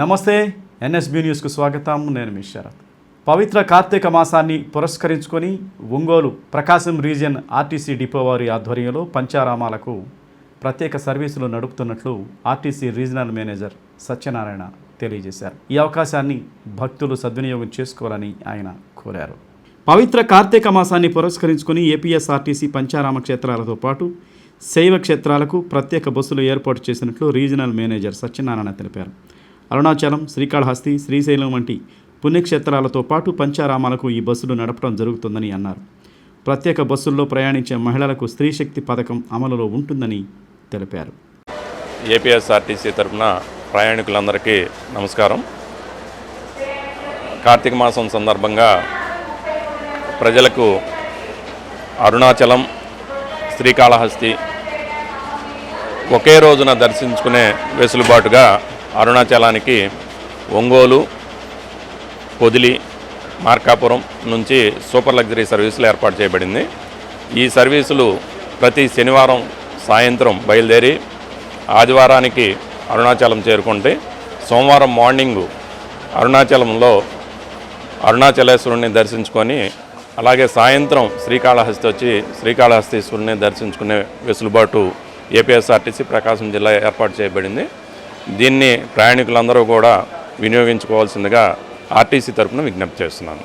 నమస్తే ఎన్ఎస్బి న్యూస్కు స్వాగతం. నేను మీ శరత్. పవిత్ర కార్తీక మాసాన్ని పురస్కరించుకొని Ongole Prakasam region RTC depot వారి ఆధ్వర్యంలో పంచారామాలకు ప్రత్యేక సర్వీసులు నడుపుతున్నట్లు ఆర్టీసీ రీజనల్ మేనేజర్ సత్యనారాయణ తెలియజేశారు. ఈ అవకాశాన్ని భక్తులు సద్వినియోగం చేసుకోవాలని ఆయన కోరారు. పవిత్ర కార్తీక మాసాన్ని పురస్కరించుకుని ఏపీఎస్ఆర్టీసీ పంచారామ క్షేత్రాలతో పాటు శైవ క్షేత్రాలకు ప్రత్యేక బస్సులు ఏర్పాటు చేసినట్లు రీజనల్ మేనేజర్ సత్యనారాయణ తెలిపారు. అరుణాచలం శ్రీకాళహస్తి శ్రీశైలం వంటి పుణ్యక్షేత్రాలతో పాటు పంచారామాలకు ఈ బస్సులు నడపడం జరుగుతుందని అన్నారు. ప్రత్యేక బస్సుల్లో ప్రయాణించే మహిళలకు స్త్రీశక్తి పథకం అమలులో ఉంటుందని తెలిపారు. ఏపీఎస్ఆర్టీసీ తరఫున ప్రయాణికులందరికీ నమస్కారం. కార్తీక మాసం సందర్భంగా ప్రజలకు అరుణాచలం శ్రీకాళహస్తి ఒకే రోజున దర్శించుకునే వెసులుబాటుగా అరుణాచలానికి ఒంగోలు పొదిలి మార్కాపురం నుంచి సూపర్ లగ్జరీ సర్వీసులు ఏర్పాటు చేయబడింది. ఈ సర్వీసులు ప్రతి శనివారం సాయంత్రం బయలుదేరి ఆదివారానికి అరుణాచలం చేరుకుంటే సోమవారం మార్నింగు అరుణాచలంలో అరుణాచలేశ్వరుణ్ణి దర్శించుకొని అలాగే సాయంత్రం శ్రీకాళహస్తి వచ్చి శ్రీకాళహస్తీశ్వరుని దర్శించుకునే వెసులుబాటు ఏపీఎస్ఆర్టీసీ ప్రకాశం జిల్లా ఏర్పాటు చేయబడింది. దీన్ని ప్రయాణికులందరూ కూడా వినియోగించుకోవాల్సిందిగా ఆర్టీసీ తరఫున విజ్ఞప్తి చేస్తున్నాను.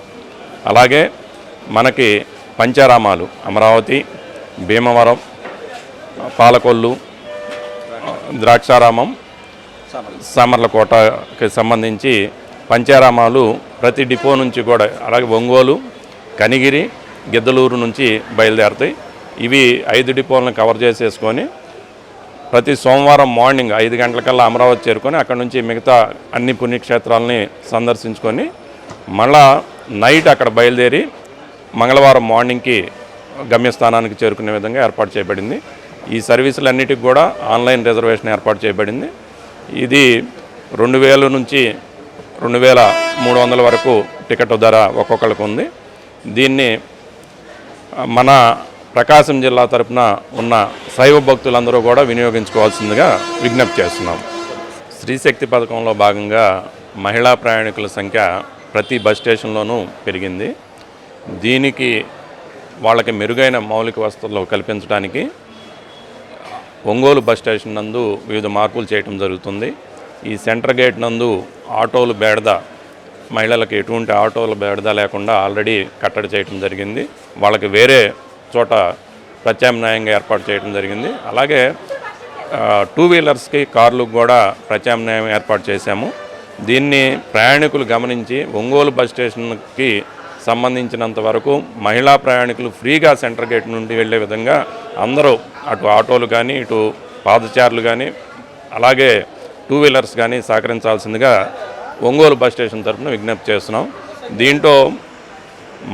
అలాగే మనకి పంచారామాలు అమరావతి భీమవరం పాలకొల్లు ద్రాక్షారామం సామర్లకోటకి సంబంధించి పంచారామాలు ప్రతి డిపో నుంచి కూడా అలాగే ఒంగోలు కనిగిరి గిద్దలూరు నుంచి బయలుదేరుతాయి. ఇవి ఐదు డిపోలను కవర్ చేసేసుకొని ప్రతి సోమవారం మార్నింగ్ ఐదు గంటలకల్లా అమరావతి చేరుకొని అక్కడ నుంచి మిగతా అన్ని పుణ్యక్షేత్రాలని సందర్శించుకొని మళ్ళా నైట్ అక్కడ బయలుదేరి మంగళవారం మార్నింగ్కి గమ్యస్థానానికి చేరుకునే విధంగా ఏర్పాటు చేయబడింది. ఈ సర్వీసులన్నిటికి కూడా ఆన్లైన్ రిజర్వేషన్ ఏర్పాటు చేయబడింది. ఇది రెండు వేల నుంచి రెండు వేల మూడు వందల వరకు టికెట్ ధర ఒక్కొక్కరికి ఉంది. దీన్ని మన ప్రకాశం జిల్లా తరపున ఉన్న శైవ భక్తులందరూ కూడా వినియోగించుకోవాల్సిందిగా విజ్ఞప్తి చేస్తున్నాం. స్త్రీశక్తి పథకంలో భాగంగా మహిళా ప్రయాణికుల సంఖ్య ప్రతి బస్ స్టేషన్లోనూ పెరిగింది. దీనికి వాళ్ళకి మెరుగైన మౌలిక వసతులు కల్పించడానికి ఒంగోలు బస్ స్టేషన్ నందు వివిధ మార్పులు చేయటం జరుగుతుంది. ఈ సెంటర్ గేట్ నందు ఆటోలు బేడద మహిళలకు ఎటువంటి ఆటోలు బేడద లేకుండా ఆల్రెడీ కట్టడి చేయడం జరిగింది. వాళ్ళకి వేరే చోట ప్రత్యామ్నాయంగా ఏర్పాటు చేయడం జరిగింది. అలాగే టూ వీలర్స్కి కార్లకు కూడా ప్రత్యామ్నాయం ఏర్పాటు చేశాము. దీన్ని ప్రయాణికులు గమనించి ఒంగోలు బస్ స్టేషన్కి సంబంధించినంత వరకు మహిళా ప్రయాణికులు ఫ్రీగా సెంటర్ గేట్ నుండి వెళ్ళే విధంగా అందరూ అటు ఆటోలు కానీ ఇటు పాదచారులు కానీ అలాగే టూ వీలర్స్ కానీ సహకరించాల్సిందిగా ఒంగోలు బస్ స్టేషన్ తరఫున విజ్ఞప్తి చేస్తున్నాం. దీంట్లో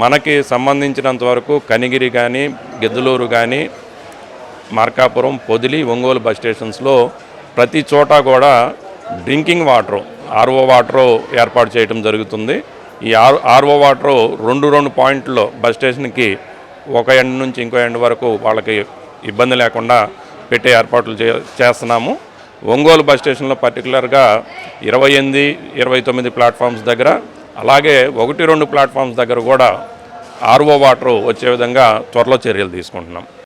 మనకి సంబంధించినంత వరకు కనిగిరి కానీ గిద్దలూరు కానీ మార్కాపురం పొదిలి ఒంగోలు బస్ స్టేషన్స్లో ప్రతి చోట కూడా డ్రింకింగ్ వాటర్ ఆర్ఓ వాటర్ ఏర్పాటు చేయడం జరుగుతుంది. ఈ ఆర్ ఆర్ఓ వాటర్ రెండు రెండు పాయింట్లో బస్ స్టేషన్కి ఒక ఎండ్ నుంచి ఇంకో ఎండ్ వరకు వాళ్ళకి ఇబ్బంది లేకుండా పెట్టే ఏర్పాట్లు చే చేస్తున్నాము. ఒంగోలు బస్ స్టేషన్లో పర్టికులర్గా ఇరవై ఎనిమిది ఇరవై తొమ్మిది ప్లాట్ఫామ్స్ దగ్గర అలాగే ఒకటి రెండు ప్లాట్ఫామ్స్ దగ్గర కూడా ఆర్ఓ వాటర్ వచ్చే విధంగా త్వరలో చర్యలు తీసుకుంటున్నాం.